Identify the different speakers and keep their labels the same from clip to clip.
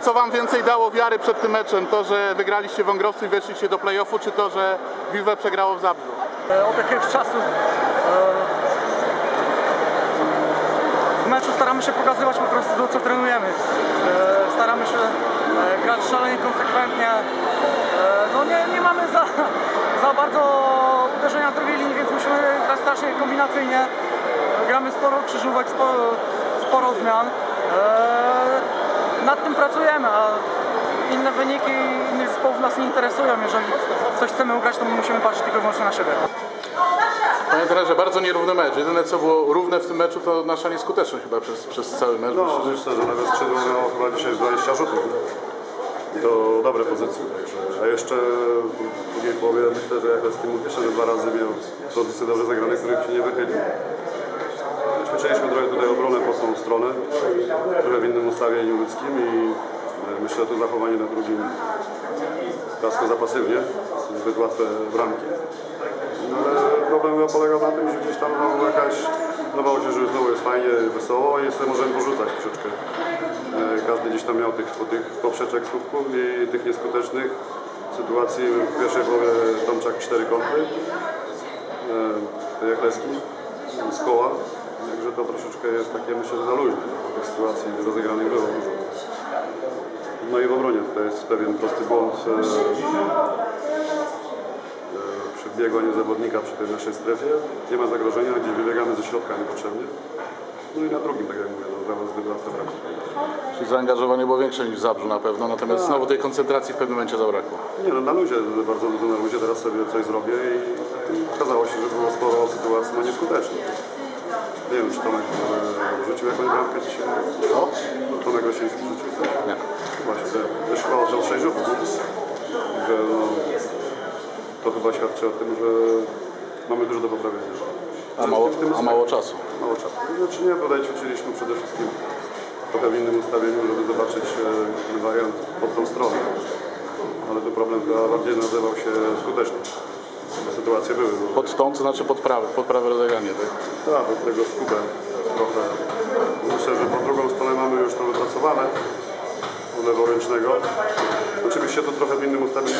Speaker 1: co, wam więcej dało wiary przed tym meczem? To, że wygraliście Wągrowcu i weszliście do play-offu, czy to, że Vive przegrało w Zabrzu?
Speaker 2: E, Od jakiegoś czasu e, w meczu staramy się pokazywać po prostu to, co trenujemy. E, Staramy się grać szalenie konsekwentnie. No nie, nie mamy za, za bardzo uderzenia drugiej linii, więc musimy grać strasznie kombinacyjnie. Gramy sporo krzyżówek, sporo, sporo zmian. Nad tym pracujemy, a inne wyniki innych zespołów nas nie interesują. Jeżeli coś chcemy ugrać, to my musimy patrzeć tylko i wyłącznie na siebie.
Speaker 1: Panie trenerze, bardzo nierówny mecz. Jedyne co było równe w tym meczu to nasza nieskuteczność chyba przez, przez cały mecz.
Speaker 3: No, myślę, że nawet skrzydło miało chyba dzisiaj z 20 rzutów. I to dobre pozycje. A jeszcze w drugiej połowie myślę, że jak Timur jeszcze dwa razy miał pozycje dobrze zagrane, których się nie wychylił. Stronę, trochę w innym ustawieniu ludzkim i e, myślę, że to zachowanie na drugim tasko za pasywnie, zbyt łatwe bramki. No, ale problem polegał na tym, że gdzieś tam no, jakaś, wydawało się, że znowu jest fajnie, wesoło i jeszcze możemy porzucać troszeczkę. E, Każdy gdzieś tam miał tych, tych poprzeczek słupków i tych nieskutecznych sytuacji. W pierwszej połowie Tomczak cztery kąty, e, jak leski z koła. Także to troszeczkę jest takie, myślę, że za luźne. Tych sytuacji rozegranych było dużo. No i w obronie to jest pewien prosty błąd. e, e, przy biegoniu zawodnika przy tej naszej strefie. Nie ma zagrożenia, gdzie wybiegamy ze środka niepotrzebnie. No i na drugim, tak jak mówię, no, łatwe bramki.
Speaker 1: Czyli zaangażowanie było większe niż w Zabrzu na pewno, natomiast znowu tej koncentracji w pewnym momencie zabrakło.
Speaker 3: Nie no, na luzie, bardzo dużo na luzie, teraz sobie coś zrobię i okazało się, że było sporo sytuacji no, nieskutecznych. Nie wiem, czy Tomek e, rzucił jakąś bramkę dzisiaj?
Speaker 1: O?
Speaker 3: Tomek Rosiński rzucił?
Speaker 1: Nie.
Speaker 3: Właśnie, te- też chyba oddał 6 rzutów. Że no, to chyba świadczy o tym, że mamy dużo do poprawienia.
Speaker 1: A mało,
Speaker 3: W tym
Speaker 1: a mało czasu.
Speaker 3: Mało czasu. Znaczy nie, tutaj ćwiczyliśmy przede wszystkim trochę w innym ustawieniu, żeby zobaczyć e, wariant pod tą stronę. Ale tu problem chyba bardziej nazywał się skuteczność. Bo sytuacje były.
Speaker 1: Pod tą, to znaczy pod prawe, pod prawe rozegranie, tak?
Speaker 3: Tak, od tego skubę trochę. Myślę, że po drugą stronę mamy już to wypracowane u leworęcznego. Oczywiście to trochę w innym ustawieniu.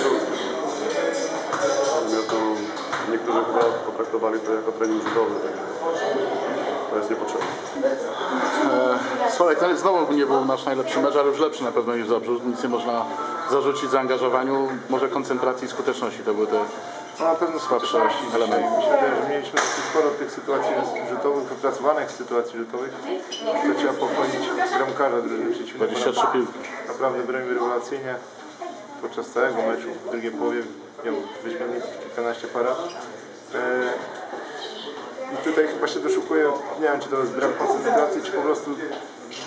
Speaker 3: Natomiast no, niektórzy chyba potraktowali to jako trening rzutowy. także To jest niepotrzebne.
Speaker 1: E, Sławek, to znowu nie był nasz najlepszy mecz, ale już lepszy na pewno niż Zabrzu. Nic nie można zarzucić zaangażowaniu, może koncentracji i skuteczności. To były te
Speaker 4: No na pewno
Speaker 1: Słabsze elementy.
Speaker 4: Wydaje, że mieliśmy sporo tych sytuacji rzutowych, wypracowanych sytuacji rzutowych. To trzeba pochwalić bramkarza drużyny przeciwnej. bo
Speaker 1: 23 piłki.
Speaker 4: Naprawdę bronił rewelacyjnie podczas całego meczu. W drugiej połowie miał wyśmienitych kilkanaście parad. I tutaj chyba się doszukuje, nie wiem czy to jest brak koncentracji, czy po prostu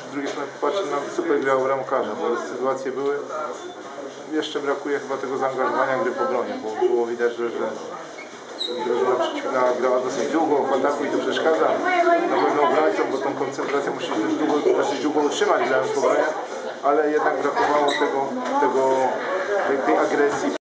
Speaker 4: z drugiej strony patrzy na super grał bramkarza, bo sytuacje były. Jeszcze brakuje chyba tego zaangażowania gry po obronie, bo było widać, że, że drużyna przeciwna grała dosyć długo w ataku i to przeszkadza na pewno obrońcom, bo tą koncentrację musi dość długo, dosyć długo utrzymać grając w obronie, ale jednak brakowało tego, tego tej agresji.